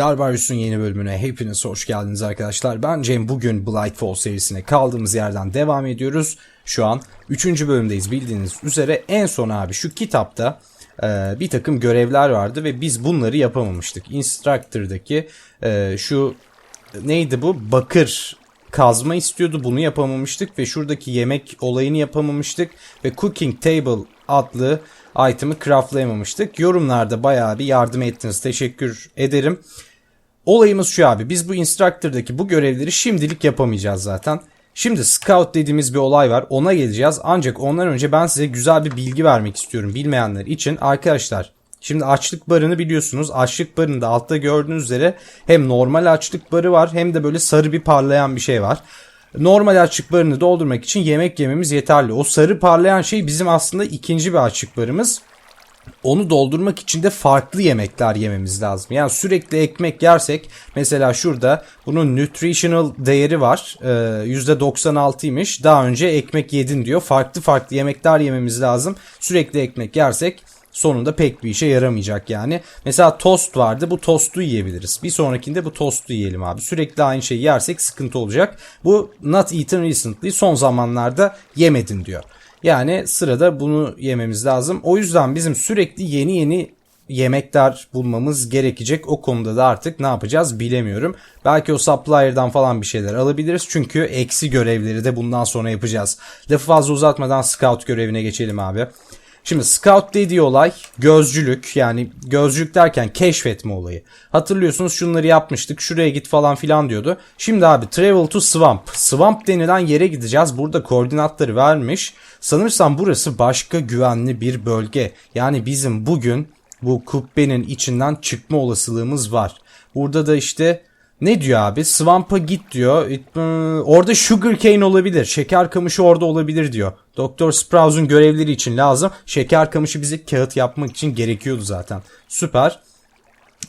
Garbarius'un yeni bölümüne hepiniz hoş geldiniz arkadaşlar. Ben Cem bugün Blightfall serisine kaldığımız yerden devam ediyoruz. Şu an 3. bölümdeyiz bildiğiniz üzere. En son abi şu kitapta e, bir takım görevler vardı ve biz bunları yapamamıştık. Instructor'daki e, şu neydi bu? Bakır kazma istiyordu bunu yapamamıştık ve şuradaki yemek olayını yapamamıştık ve Cooking Table adlı item'ı craftlayamamıştık. Yorumlarda bayağı bir yardım ettiniz. Teşekkür ederim. Olayımız şu abi. Biz bu instructor'daki bu görevleri şimdilik yapamayacağız zaten. Şimdi scout dediğimiz bir olay var. Ona geleceğiz. Ancak ondan önce ben size güzel bir bilgi vermek istiyorum bilmeyenler için. Arkadaşlar Şimdi açlık barını biliyorsunuz. Açlık barında altta gördüğünüz üzere hem normal açlık barı var hem de böyle sarı bir parlayan bir şey var. Normal açlık barını doldurmak için yemek yememiz yeterli. O sarı parlayan şey bizim aslında ikinci bir açlık barımız. Onu doldurmak için de farklı yemekler yememiz lazım. Yani sürekli ekmek yersek mesela şurada bunun nutritional değeri var. Ee, %96'ymış. Daha önce ekmek yedin diyor. Farklı farklı yemekler yememiz lazım. Sürekli ekmek yersek sonunda pek bir işe yaramayacak yani. Mesela tost vardı. Bu tostu yiyebiliriz. Bir sonrakinde bu tostu yiyelim abi. Sürekli aynı şeyi yersek sıkıntı olacak. Bu not eaten recently son zamanlarda yemedin diyor. Yani sırada bunu yememiz lazım. O yüzden bizim sürekli yeni yeni yemekler bulmamız gerekecek. O konuda da artık ne yapacağız bilemiyorum. Belki o supplier'dan falan bir şeyler alabiliriz. Çünkü eksi görevleri de bundan sonra yapacağız. Lafı fazla uzatmadan scout görevine geçelim abi. Şimdi scout dediği olay gözcülük yani gözcülük derken keşfetme olayı. Hatırlıyorsunuz şunları yapmıştık şuraya git falan filan diyordu. Şimdi abi travel to swamp. Swamp denilen yere gideceğiz. Burada koordinatları vermiş. Sanırsam burası başka güvenli bir bölge. Yani bizim bugün bu kubbenin içinden çıkma olasılığımız var. Burada da işte ne diyor abi? Swamp'a git diyor. It- Orada sugar cane olabilir. Şeker kamışı orada olabilir diyor. Doktor Sprouse'un görevleri için lazım. Şeker kamışı bize kağıt yapmak için gerekiyordu zaten. Süper.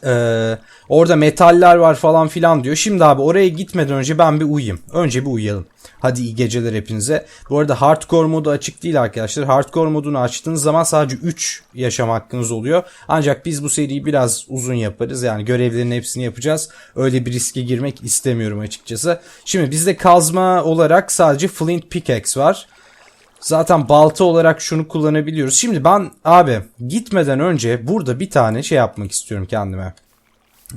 Ee, orada metaller var falan filan diyor. Şimdi abi oraya gitmeden önce ben bir uyuyayım. Önce bir uyuyalım. Hadi iyi geceler hepinize. Bu arada hardcore modu açık değil arkadaşlar. Hardcore modunu açtığınız zaman sadece 3 yaşam hakkınız oluyor. Ancak biz bu seriyi biraz uzun yaparız. Yani görevlerin hepsini yapacağız. Öyle bir riske girmek istemiyorum açıkçası. Şimdi bizde kazma olarak sadece flint pickaxe var. Zaten balta olarak şunu kullanabiliyoruz. Şimdi ben abi gitmeden önce burada bir tane şey yapmak istiyorum kendime.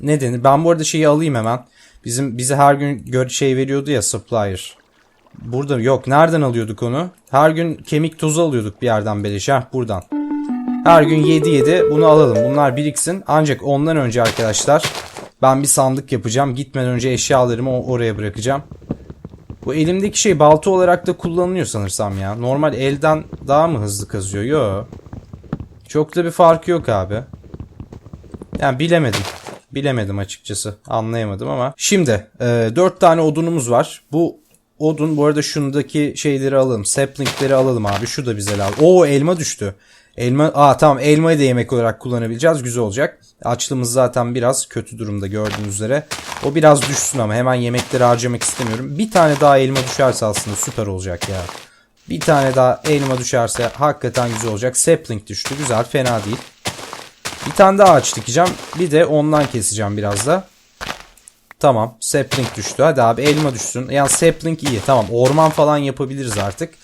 Ne denir? Ben bu arada şeyi alayım hemen. Bizim bize her gün şey veriyordu ya supplier. Burada yok. Nereden alıyorduk onu? Her gün kemik tozu alıyorduk bir yerden beleş. Heh, buradan. Her gün 7 7 bunu alalım. Bunlar biriksin. Ancak ondan önce arkadaşlar ben bir sandık yapacağım. Gitmeden önce eşyalarımı oraya bırakacağım. Bu elimdeki şey balta olarak da kullanılıyor sanırsam ya. Normal elden daha mı hızlı kazıyor? Yo. Çok da bir farkı yok abi. Yani bilemedim. Bilemedim açıkçası. Anlayamadım ama. Şimdi e, 4 tane odunumuz var. Bu odun bu arada şundaki şeyleri alalım. Saplingleri alalım abi. Şu da bize lazım. Oo elma düştü. Elma, aa tamam elmayı da yemek olarak kullanabileceğiz. Güzel olacak. Açlığımız zaten biraz kötü durumda gördüğünüz üzere. O biraz düşsün ama hemen yemekleri harcamak istemiyorum. Bir tane daha elma düşerse aslında süper olacak ya. Bir tane daha elma düşerse hakikaten güzel olacak. Sapling düştü. Güzel fena değil. Bir tane daha ağaç dikeceğim. Bir de ondan keseceğim biraz da. Tamam. Sapling düştü. Hadi abi elma düşsün. Yani sapling iyi. Tamam. Orman falan yapabiliriz artık.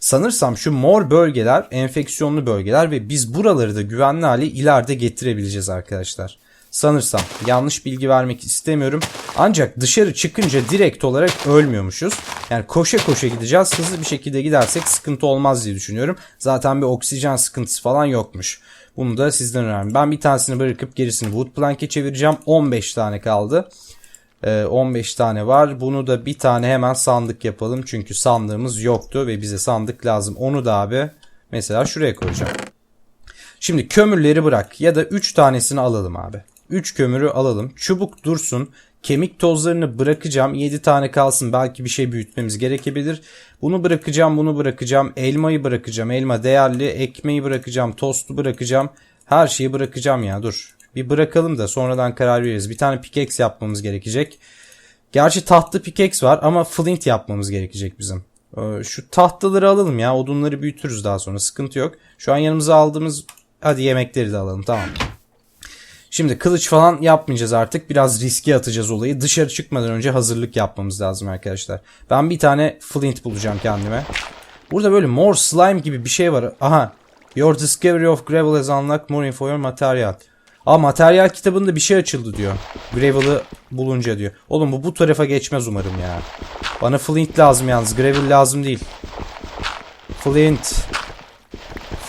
Sanırsam şu mor bölgeler enfeksiyonlu bölgeler ve biz buraları da güvenli hale ileride getirebileceğiz arkadaşlar. Sanırsam yanlış bilgi vermek istemiyorum. Ancak dışarı çıkınca direkt olarak ölmüyormuşuz. Yani koşa koşa gideceğiz. Hızlı bir şekilde gidersek sıkıntı olmaz diye düşünüyorum. Zaten bir oksijen sıkıntısı falan yokmuş. Bunu da sizden öğrendim. Ben bir tanesini bırakıp gerisini wood plank'e çevireceğim. 15 tane kaldı. Ee, 15 tane var. Bunu da bir tane hemen sandık yapalım. Çünkü sandığımız yoktu ve bize sandık lazım. Onu da abi mesela şuraya koyacağım. Şimdi kömürleri bırak ya da 3 tanesini alalım abi. 3 kömürü alalım. Çubuk dursun. Kemik tozlarını bırakacağım. 7 tane kalsın. Belki bir şey büyütmemiz gerekebilir. Bunu bırakacağım, bunu bırakacağım. Elmayı bırakacağım. Elma değerli. Ekmeği bırakacağım. Tostu bırakacağım. Her şeyi bırakacağım ya. Dur. Bir bırakalım da sonradan karar veririz. Bir tane pickaxe yapmamız gerekecek. Gerçi tahta pickaxe var ama flint yapmamız gerekecek bizim. Ee, Şu tahtaları alalım ya. Odunları büyütürüz daha sonra. Sıkıntı yok. Şu an yanımıza aldığımız... Hadi yemekleri de alalım. Tamam. Şimdi kılıç falan yapmayacağız artık. Biraz riske atacağız olayı. Dışarı çıkmadan önce hazırlık yapmamız lazım arkadaşlar. Ben bir tane flint bulacağım kendime. Burada böyle mor slime gibi bir şey var. Aha. Your discovery of gravel has unlocked more info your material. Aa materyal kitabında bir şey açıldı diyor. Gravel'ı bulunca diyor. Oğlum bu bu tarafa geçmez umarım ya. Bana flint lazım yalnız. Gravel lazım değil. Flint.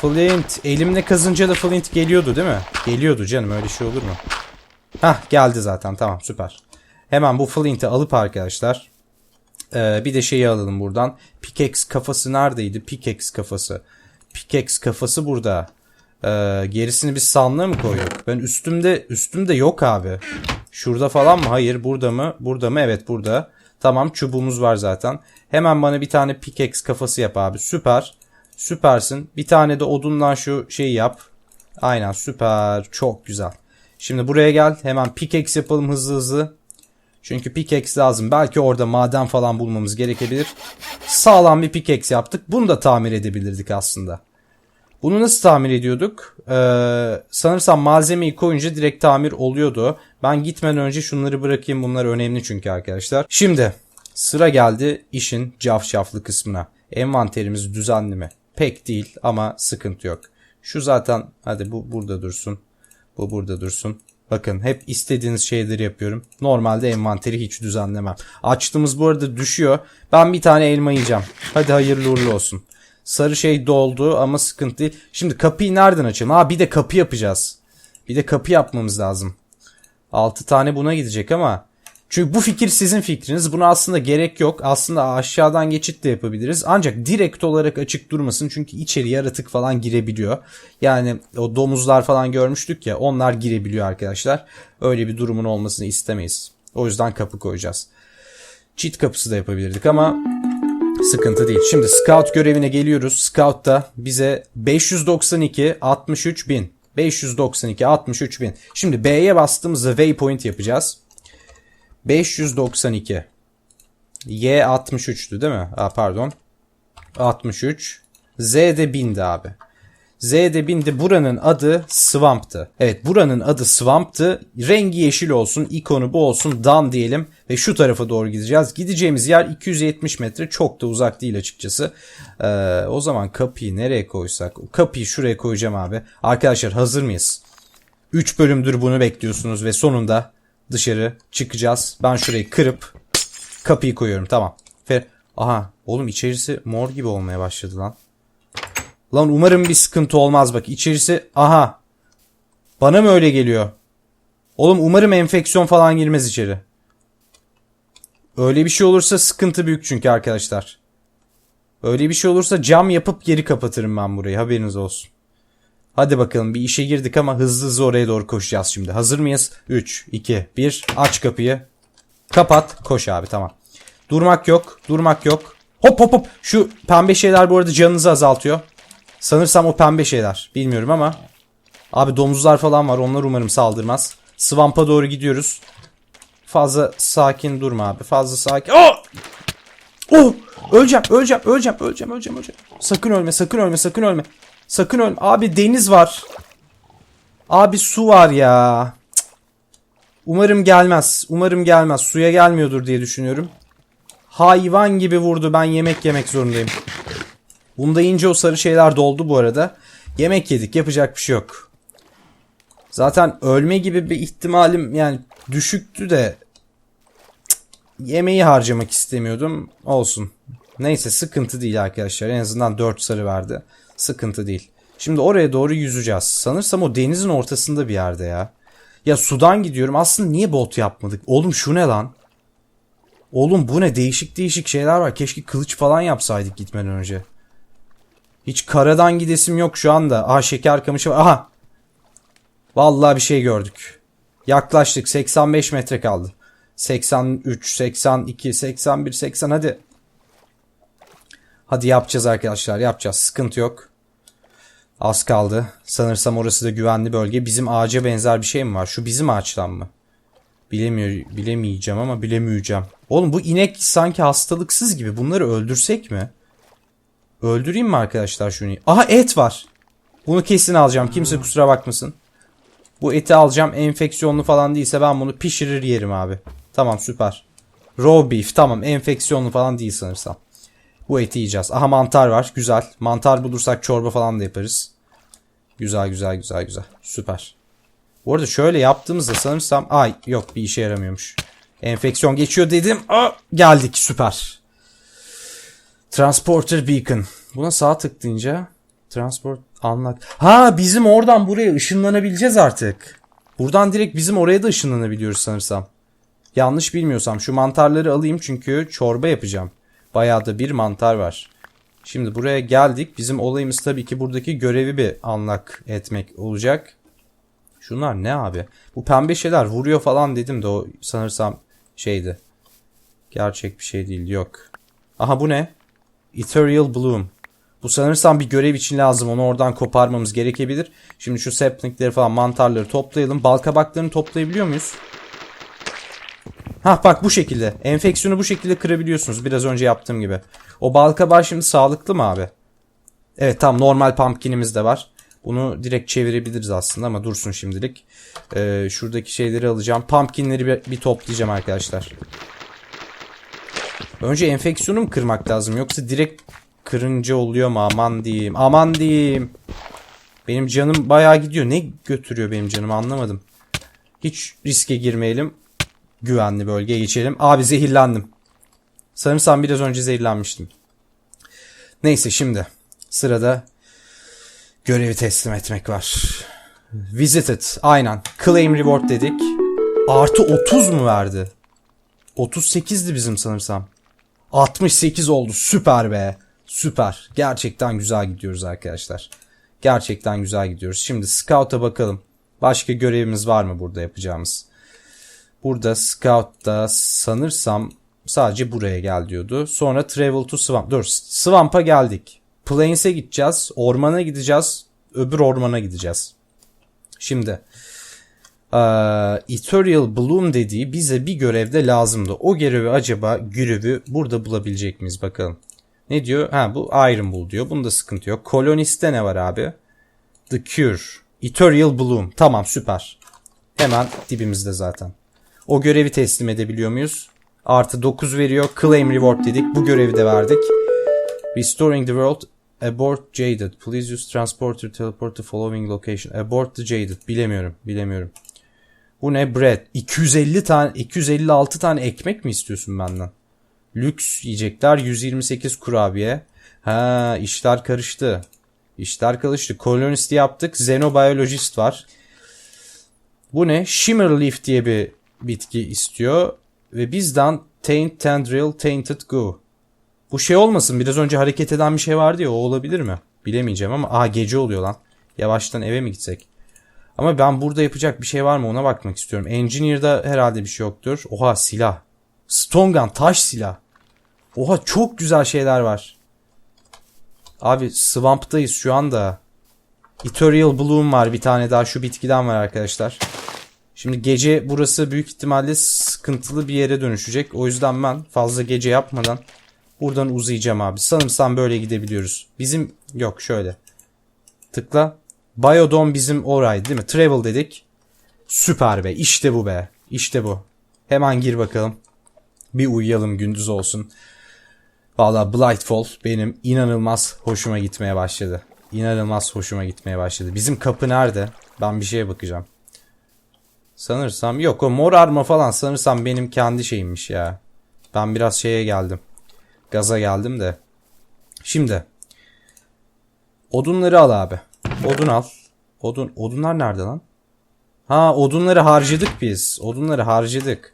Flint. Elimle kazınca da flint geliyordu değil mi? Geliyordu canım öyle şey olur mu? Hah geldi zaten tamam süper. Hemen bu flint'i alıp arkadaşlar. Ee, bir de şeyi alalım buradan. Pickaxe kafası neredeydi? Pickaxe kafası. Pickaxe kafası burada. Ee, gerisini biz sandığa mı koyduk? Ben üstümde üstümde yok abi. Şurada falan mı? Hayır. Burada mı? Burada mı? Evet burada. Tamam çubuğumuz var zaten. Hemen bana bir tane pickaxe kafası yap abi. Süper. Süpersin. Bir tane de odundan şu şeyi yap. Aynen süper. Çok güzel. Şimdi buraya gel. Hemen pickaxe yapalım hızlı hızlı. Çünkü pickaxe lazım. Belki orada maden falan bulmamız gerekebilir. Sağlam bir pickaxe yaptık. Bunu da tamir edebilirdik aslında. Bunu nasıl tamir ediyorduk? Ee, sanırsam malzemeyi koyunca direkt tamir oluyordu. Ben gitmeden önce şunları bırakayım. Bunlar önemli çünkü arkadaşlar. Şimdi sıra geldi işin cafcaflı kısmına. Envanterimiz düzenli mi? Pek değil ama sıkıntı yok. Şu zaten hadi bu burada dursun. Bu burada dursun. Bakın hep istediğiniz şeyleri yapıyorum. Normalde envanteri hiç düzenlemem. Açtığımız bu arada düşüyor. Ben bir tane elma yiyeceğim. Hadi hayırlı uğurlu olsun. Sarı şey doldu ama sıkıntı değil. Şimdi kapıyı nereden açalım? Ha bir de kapı yapacağız. Bir de kapı yapmamız lazım. 6 tane buna gidecek ama çünkü bu fikir sizin fikriniz. Buna aslında gerek yok. Aslında aşağıdan geçit de yapabiliriz. Ancak direkt olarak açık durmasın. Çünkü içeri yaratık falan girebiliyor. Yani o domuzlar falan görmüştük ya. Onlar girebiliyor arkadaşlar. Öyle bir durumun olmasını istemeyiz. O yüzden kapı koyacağız. Çit kapısı da yapabilirdik ama sıkıntı değil. Şimdi scout görevine geliyoruz. Scout da bize 592 63 bin. 592 63 bin. Şimdi B'ye bastığımızda waypoint yapacağız. 592. Y 63'tü değil mi? Aa, pardon. 63. Z de 1000'di abi. Z de 1000'di. Buranın adı Swamp'tı. Evet buranın adı Swamp'tı. Rengi yeşil olsun. ikonu bu olsun. Dan diyelim. Ve şu tarafa doğru gideceğiz. Gideceğimiz yer 270 metre. Çok da uzak değil açıkçası. Ee, o zaman kapıyı nereye koysak? Kapıyı şuraya koyacağım abi. Arkadaşlar hazır mıyız? 3 bölümdür bunu bekliyorsunuz ve sonunda dışarı çıkacağız. Ben şurayı kırıp kapıyı koyuyorum. Tamam. Ve aha oğlum içerisi mor gibi olmaya başladı lan. Lan umarım bir sıkıntı olmaz bak. içerisi aha. Bana mı öyle geliyor? Oğlum umarım enfeksiyon falan girmez içeri. Öyle bir şey olursa sıkıntı büyük çünkü arkadaşlar. Öyle bir şey olursa cam yapıp geri kapatırım ben burayı. Haberiniz olsun. Hadi bakalım bir işe girdik ama hızlı hızlı oraya doğru koşacağız şimdi. Hazır mıyız? 3, 2, 1. Aç kapıyı. Kapat. Koş abi tamam. Durmak yok. Durmak yok. Hop hop hop. Şu pembe şeyler bu arada canınızı azaltıyor. Sanırsam o pembe şeyler. Bilmiyorum ama. Abi domuzlar falan var. Onlar umarım saldırmaz. Swamp'a doğru gidiyoruz. Fazla sakin durma abi. Fazla sakin. Oh! Oh! Öleceğim, öleceğim, öleceğim, öleceğim, öleceğim, öleceğim. Sakın ölme, sakın ölme, sakın ölme. Sakın ölme. Abi deniz var. Abi su var ya. Umarım gelmez. Umarım gelmez. Suya gelmiyordur diye düşünüyorum. Hayvan gibi vurdu. Ben yemek yemek zorundayım. Bunda ince o sarı şeyler doldu bu arada. Yemek yedik. Yapacak bir şey yok. Zaten ölme gibi bir ihtimalim yani düşüktü de yemeği harcamak istemiyordum. Olsun. Neyse sıkıntı değil arkadaşlar. En azından 4 sarı verdi. Sıkıntı değil. Şimdi oraya doğru yüzeceğiz. Sanırsam o denizin ortasında bir yerde ya. Ya sudan gidiyorum. Aslında niye bot yapmadık? Oğlum şu ne lan? Oğlum bu ne? Değişik değişik şeyler var. Keşke kılıç falan yapsaydık gitmeden önce. Hiç karadan gidesim yok şu anda. Aha şeker kamışı var. Aha. Vallahi bir şey gördük. Yaklaştık. 85 metre kaldı. 83, 82, 81, 80 hadi. Hadi yapacağız arkadaşlar yapacağız. Sıkıntı yok. Az kaldı. Sanırsam orası da güvenli bölge. Bizim ağaca benzer bir şey mi var? Şu bizim ağaçtan mı? Bilemiyor, bilemeyeceğim ama bilemeyeceğim. Oğlum bu inek sanki hastalıksız gibi. Bunları öldürsek mi? Öldüreyim mi arkadaşlar şunu? Aha et var. Bunu kesin alacağım. Kimse kusura bakmasın. Bu eti alacağım. Enfeksiyonlu falan değilse ben bunu pişirir yerim abi. Tamam süper. Raw beef tamam enfeksiyonlu falan değil sanırsam. Bu eti yiyeceğiz. Aha mantar var. Güzel. Mantar bulursak çorba falan da yaparız. Güzel güzel güzel güzel. Süper. Bu arada şöyle yaptığımızda sanırsam ay yok bir işe yaramıyormuş. Enfeksiyon geçiyor dedim. Aa, geldik süper. Transporter Beacon. Buna sağ tıklayınca transport unlock. Ha bizim oradan buraya ışınlanabileceğiz artık. Buradan direkt bizim oraya da ışınlanabiliyoruz sanırsam. Yanlış bilmiyorsam şu mantarları alayım çünkü çorba yapacağım. Bayağı da bir mantar var. Şimdi buraya geldik. Bizim olayımız tabii ki buradaki görevi bir unlock etmek olacak. Şunlar ne abi? Bu pembe şeyler vuruyor falan dedim de o sanırsam şeydi. Gerçek bir şey değil yok. Aha bu ne? Ethereal Bloom. Bu sanırsam bir görev için lazım. Onu oradan koparmamız gerekebilir. Şimdi şu saplingleri falan mantarları toplayalım. Balkabaklarını toplayabiliyor muyuz? Hah bak bu şekilde. Enfeksiyonu bu şekilde kırabiliyorsunuz. Biraz önce yaptığım gibi. O balkabağı şimdi sağlıklı mı abi? Evet tam normal pumpkinimiz de var. Bunu direkt çevirebiliriz aslında ama dursun şimdilik. Ee, şuradaki şeyleri alacağım. Pumpkinleri bir, bir toplayacağım arkadaşlar. Önce enfeksiyonu mu kırmak lazım yoksa direkt kırınca oluyor mu aman diyeyim. Aman diyeyim. Benim canım bayağı gidiyor. Ne götürüyor benim canım anlamadım. Hiç riske girmeyelim. Güvenli bölgeye geçelim. Abi zehirlendim. Sanırsam biraz önce zehirlenmiştim. Neyse şimdi sırada görevi teslim etmek var. Visited aynen. Claim reward dedik. Artı 30 mu verdi? 38'di bizim sanırsam. 68 oldu. Süper be. Süper. Gerçekten güzel gidiyoruz arkadaşlar. Gerçekten güzel gidiyoruz. Şimdi Scout'a bakalım. Başka görevimiz var mı burada yapacağımız? Burada Scout'ta sanırsam sadece buraya gel diyordu. Sonra Travel to Swamp. Dur Swamp'a geldik. Plains'e gideceğiz. Ormana gideceğiz. Öbür ormana gideceğiz. Şimdi ee, Ethereal Bloom dediği bize bir görevde lazımdı. O görevi acaba görevi burada bulabilecek miyiz bakalım. Ne diyor? Ha bu Iron Bull diyor. Bunda sıkıntı yok. Koloniste ne var abi? The Cure. Ethereal Bloom. Tamam süper. Hemen dibimizde zaten. O görevi teslim edebiliyor muyuz? Artı 9 veriyor. Claim Reward dedik. Bu görevi de verdik. Restoring the world. Abort Jaded. Please use transporter teleport to following location. Abort the Jaded. Bilemiyorum. Bilemiyorum. Bu ne? Bread. 250 tane 256 tane ekmek mi istiyorsun benden? Lüks yiyecekler 128 kurabiye. Ha işler karıştı. İşler karıştı. Kolonisti yaptık. Xenobiologist var. Bu ne? Shimmer Leaf diye bir bitki istiyor. Ve bizden Taint Tendril Tainted Goo. Bu şey olmasın biraz önce hareket eden bir şey vardı ya o olabilir mi? Bilemeyeceğim ama aha gece oluyor lan. Yavaştan eve mi gitsek? Ama ben burada yapacak bir şey var mı ona bakmak istiyorum. Engineer'da herhalde bir şey yoktur. Oha silah. Stone gun taş silah. Oha çok güzel şeyler var. Abi Swamp'tayız şu anda. Ethereal Bloom var bir tane daha şu bitkiden var arkadaşlar. Şimdi gece burası büyük ihtimalle sıkıntılı bir yere dönüşecek. O yüzden ben fazla gece yapmadan buradan uzayacağım abi. Sanırsam böyle gidebiliyoruz. Bizim yok şöyle. Tıkla. Biodome bizim oraydı değil mi? Travel dedik. Süper be. İşte bu be. İşte bu. Hemen gir bakalım. Bir uyuyalım gündüz olsun. Valla Blightfall benim inanılmaz hoşuma gitmeye başladı. İnanılmaz hoşuma gitmeye başladı. Bizim kapı nerede? Ben bir şeye bakacağım. Sanırsam yok o mor arma falan sanırsam benim kendi şeyimmiş ya. Ben biraz şeye geldim. Gaza geldim de. Şimdi. Odunları al abi. Odun al. Odun odunlar nerede lan? Ha odunları harcadık biz. Odunları harcadık.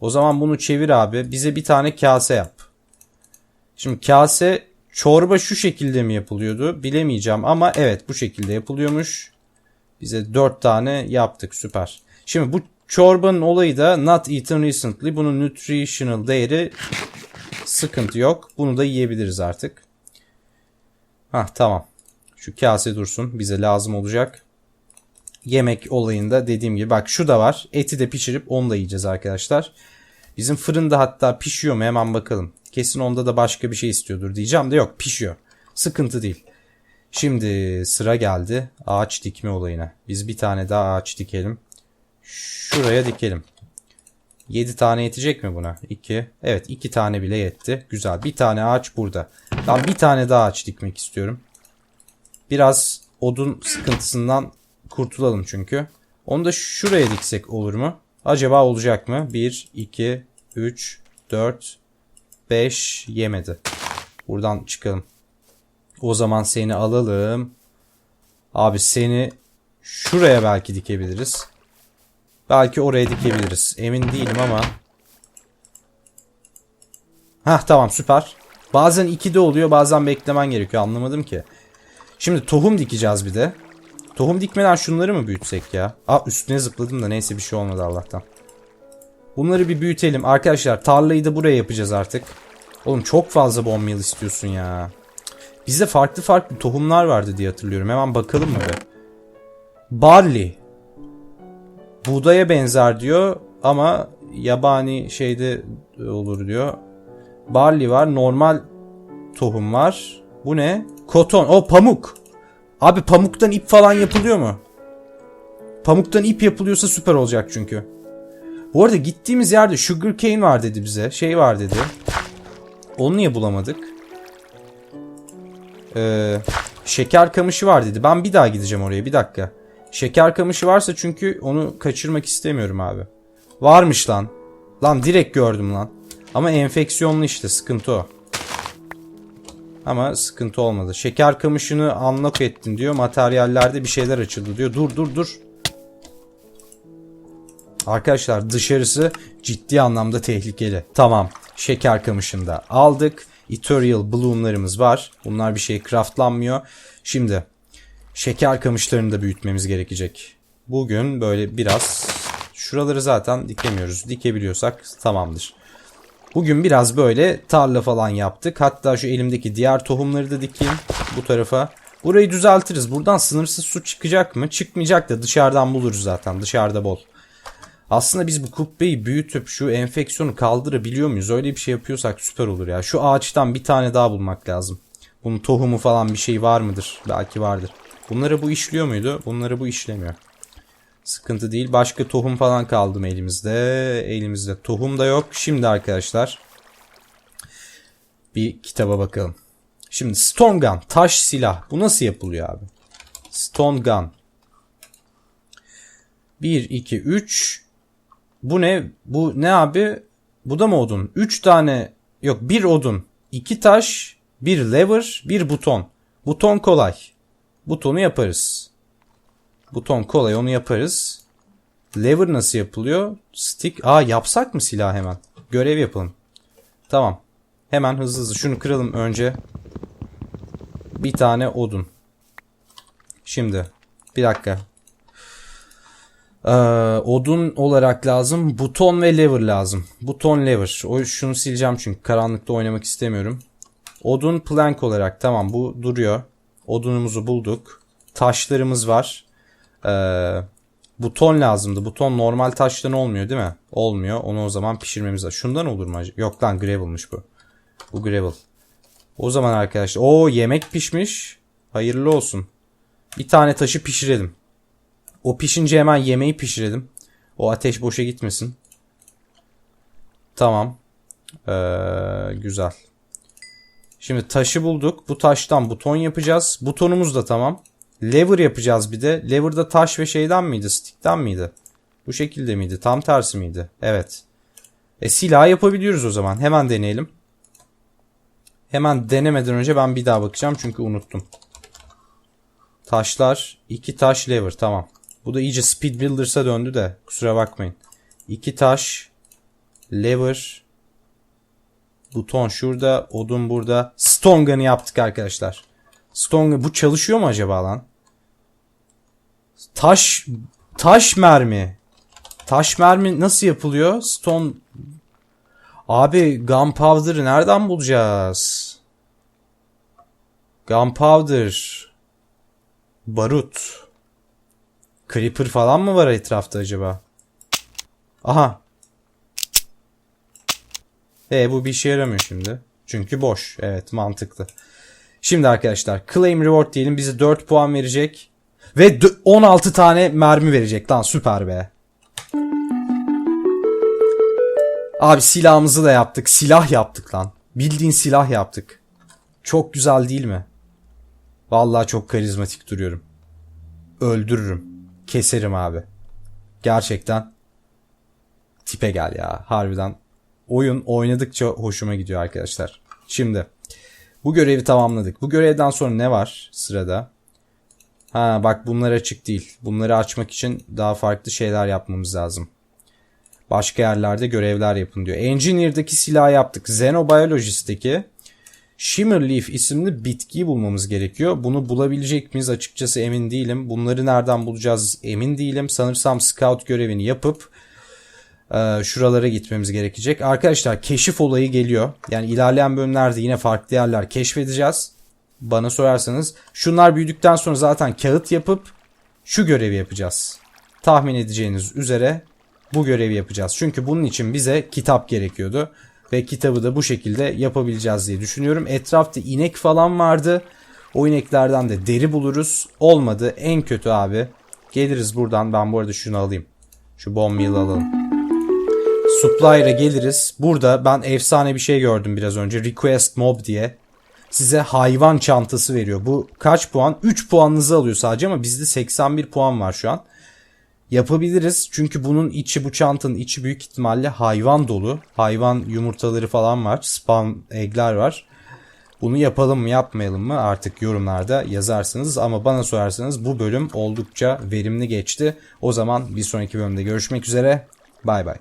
O zaman bunu çevir abi. Bize bir tane kase yap. Şimdi kase çorba şu şekilde mi yapılıyordu? Bilemeyeceğim ama evet bu şekilde yapılıyormuş. Bize 4 tane yaptık süper. Şimdi bu çorbanın olayı da not eaten recently. Bunun nutritional değeri sıkıntı yok. Bunu da yiyebiliriz artık. Hah tamam. Şu kase dursun. Bize lazım olacak. Yemek olayında dediğim gibi bak şu da var. Eti de pişirip onu da yiyeceğiz arkadaşlar. Bizim fırında hatta pişiyor mu hemen bakalım. Kesin onda da başka bir şey istiyordur diyeceğim de yok pişiyor. Sıkıntı değil. Şimdi sıra geldi ağaç dikme olayına. Biz bir tane daha ağaç dikelim. Şuraya dikelim. 7 tane yetecek mi buna? 2. Evet 2 tane bile yetti. Güzel. Bir tane ağaç burada. Ben bir tane daha ağaç dikmek istiyorum. Biraz odun sıkıntısından kurtulalım çünkü. Onu da şuraya diksek olur mu? Acaba olacak mı? 1, 2, 3, 4, 5 yemedi. Buradan çıkalım. O zaman seni alalım. Abi seni şuraya belki dikebiliriz. Belki oraya dikebiliriz. Emin değilim ama. Hah tamam süper. Bazen 2'de oluyor bazen beklemen gerekiyor anlamadım ki. Şimdi tohum dikeceğiz bir de. Tohum dikmeden şunları mı büyütsek ya? Aa üstüne zıpladım da neyse bir şey olmadı Allah'tan. Bunları bir büyütelim. Arkadaşlar tarlayı da buraya yapacağız artık. Oğlum çok fazla meal istiyorsun ya. Bizde farklı farklı tohumlar vardı diye hatırlıyorum. Hemen bakalım mı be? Barley. Buğdaya benzer diyor ama yabani şeyde olur diyor. Barley var. Normal tohum var. Bu ne? Koton. O pamuk. Abi pamuktan ip falan yapılıyor mu? Pamuktan ip yapılıyorsa süper olacak çünkü. Bu arada gittiğimiz yerde sugar cane var dedi bize. Şey var dedi. Onu niye bulamadık? Ee, şeker kamışı var dedi. Ben bir daha gideceğim oraya. Bir dakika. Şeker kamışı varsa çünkü onu kaçırmak istemiyorum abi. Varmış lan. Lan direkt gördüm lan. Ama enfeksiyonlu işte sıkıntı o. Ama sıkıntı olmadı. Şeker kamışını unlock ettin diyor. Materyallerde bir şeyler açıldı diyor. Dur dur dur. Arkadaşlar dışarısı ciddi anlamda tehlikeli. Tamam. Şeker kamışını da aldık. Ethereal bloomlarımız var. Bunlar bir şey craftlanmıyor. Şimdi şeker kamışlarını da büyütmemiz gerekecek. Bugün böyle biraz şuraları zaten dikemiyoruz. Dikebiliyorsak tamamdır. Bugün biraz böyle tarla falan yaptık. Hatta şu elimdeki diğer tohumları da dikeyim bu tarafa. Burayı düzeltiriz. Buradan sınırsız su çıkacak mı? Çıkmayacak da dışarıdan buluruz zaten. Dışarıda bol. Aslında biz bu kubbeyi büyütüp şu enfeksiyonu kaldırabiliyor muyuz? Öyle bir şey yapıyorsak süper olur ya. Şu ağaçtan bir tane daha bulmak lazım. Bunun tohumu falan bir şey var mıdır? Belki vardır. Bunları bu işliyor muydu? Bunları bu işlemiyor. Sıkıntı değil. Başka tohum falan kaldı mı elimizde? Elimizde tohum da yok. Şimdi arkadaşlar bir kitaba bakalım. Şimdi stone gun, taş silah. Bu nasıl yapılıyor abi? Stone gun. 1, 2, 3. Bu ne? Bu ne abi? Bu da mı odun? 3 tane yok bir odun, 2 taş, bir lever, bir buton. Buton kolay. Butonu yaparız. Buton kolay onu yaparız. Lever nasıl yapılıyor? Stick. Aa yapsak mı silah hemen? Görev yapalım. Tamam. Hemen hızlı hızlı şunu kıralım önce. Bir tane odun. Şimdi bir dakika. Ee, odun olarak lazım. Buton ve lever lazım. Buton lever. O şunu sileceğim çünkü karanlıkta oynamak istemiyorum. Odun plank olarak tamam bu duruyor. Odunumuzu bulduk. Taşlarımız var. Ee, buton lazımdı. Buton normal taştan olmuyor değil mi? Olmuyor. Onu o zaman pişirmemiz lazım. Şundan olur mu? Yok lan gravel'mış bu. Bu gravel. O zaman arkadaşlar. o yemek pişmiş. Hayırlı olsun. Bir tane taşı pişirelim. O pişince hemen yemeği pişirelim. O ateş boşa gitmesin. Tamam. Ee, güzel. Şimdi taşı bulduk. Bu taştan buton yapacağız. Butonumuz da tamam. Lever yapacağız bir de. Lever'da taş ve şeyden miydi? Stick'ten miydi? Bu şekilde miydi? Tam tersi miydi? Evet. E silah yapabiliyoruz o zaman. Hemen deneyelim. Hemen denemeden önce ben bir daha bakacağım çünkü unuttum. Taşlar. iki taş lever. Tamam. Bu da iyice Speed Builders'a döndü de kusura bakmayın. İki taş, lever, buton şurada, odun burada. Stone Gun'ı yaptık arkadaşlar. Stone Gun. Bu çalışıyor mu acaba lan? Taş, taş mermi. Taş mermi nasıl yapılıyor? Stone... Abi gunpowder'ı nereden bulacağız? Gunpowder. Barut. Creeper falan mı var etrafta acaba? Aha. E bu bir işe yaramıyor şimdi. Çünkü boş. Evet mantıklı. Şimdi arkadaşlar claim reward diyelim bize 4 puan verecek. Ve dö- 16 tane mermi verecek lan süper be. Abi silahımızı da yaptık. Silah yaptık lan. Bildiğin silah yaptık. Çok güzel değil mi? Vallahi çok karizmatik duruyorum. Öldürürüm. Keserim abi. Gerçekten tipe gel ya. Harbiden oyun oynadıkça hoşuma gidiyor arkadaşlar. Şimdi bu görevi tamamladık. Bu görevden sonra ne var sırada? Ha bak bunlar açık değil. Bunları açmak için daha farklı şeyler yapmamız lazım. Başka yerlerde görevler yapın diyor. Engineer'daki silah yaptık. Xenobiologist'teki Shimmer Leaf isimli bitkiyi bulmamız gerekiyor. Bunu bulabilecek miyiz açıkçası emin değilim. Bunları nereden bulacağız emin değilim. Sanırsam scout görevini yapıp e, şuralara gitmemiz gerekecek. Arkadaşlar keşif olayı geliyor. Yani ilerleyen bölümlerde yine farklı yerler keşfedeceğiz. Bana sorarsanız şunlar büyüdükten sonra zaten kağıt yapıp şu görevi yapacağız. Tahmin edeceğiniz üzere bu görevi yapacağız. Çünkü bunun için bize kitap gerekiyordu. Ve kitabı da bu şekilde yapabileceğiz diye düşünüyorum. Etrafta inek falan vardı. O ineklerden de deri buluruz. Olmadı en kötü abi. Geliriz buradan. Ben bu arada şunu alayım. Şu bomb meal alalım. Supply'ra geliriz. Burada ben efsane bir şey gördüm biraz önce. Request mob diye. Size hayvan çantası veriyor. Bu kaç puan? 3 puanınızı alıyor sadece ama bizde 81 puan var şu an. Yapabiliriz çünkü bunun içi bu çantanın içi büyük ihtimalle hayvan dolu. Hayvan yumurtaları falan var. Spam egg'ler var. Bunu yapalım mı yapmayalım mı artık yorumlarda yazarsınız ama bana sorarsanız bu bölüm oldukça verimli geçti. O zaman bir sonraki bölümde görüşmek üzere. Bay bay.